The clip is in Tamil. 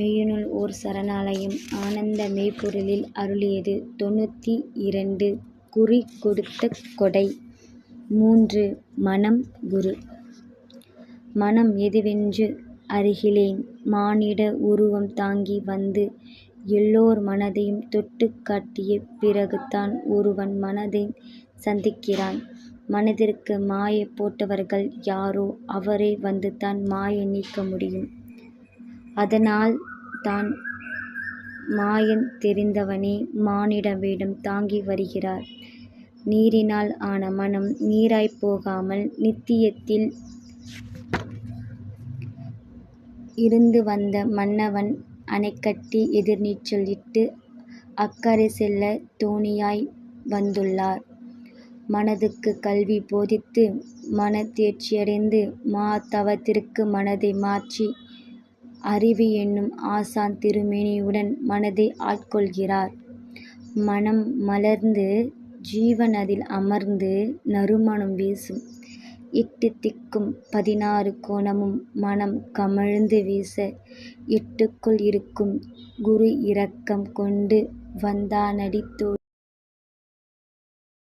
மெய்யினுள் ஓர் சரணாலயம் ஆனந்த மெய்ப்பொருளில் அருளியது தொண்ணூற்றி இரண்டு குறி கொடுத்த கொடை மூன்று மனம் குரு மனம் எதுவென்று அறிகிலேன் மானிட உருவம் தாங்கி வந்து எல்லோர் மனதையும் தொட்டு காட்டிய பிறகுதான் ஒருவன் மனதை சந்திக்கிறான். மனதிற்கு மாயை போட்டவர்கள் யாரோ அவரே வந்துதான் மாயை நீக்க முடியும். அதனால் தான் மாயன் தெரிந்தவனே மானிட வேடம் தாங்கி வருகிறார். நீரினால் ஆன மனம் நீராய் போகாமல் நித்தியத்தில் இருந்து வந்த மன்னவன் அணைக்கட்டி எதிர்நீச்சல் இட்டு அக்கறை செல்ல தோணியாய் வந்துள்ளார். மனதுக்கு கல்வி போதித்து மன தேர்ச்சியடைந்து மகா தவத்திற்கு மாற்றி அறிவு என்னும் ஆசான் திருமேனியுடன் மனதை ஆட்கொள்கிறார். மனம் மலர்ந்து ஜீவன் அதில் அமர்ந்து நறுமணம் வீசும். எட்டு திக்கும் பதினாறு கோணமும் மனம் கமழ்ந்து வீச எட்டுக்குள் இருக்கும் குரு இரக்கம் கொண்டு வந்தானடி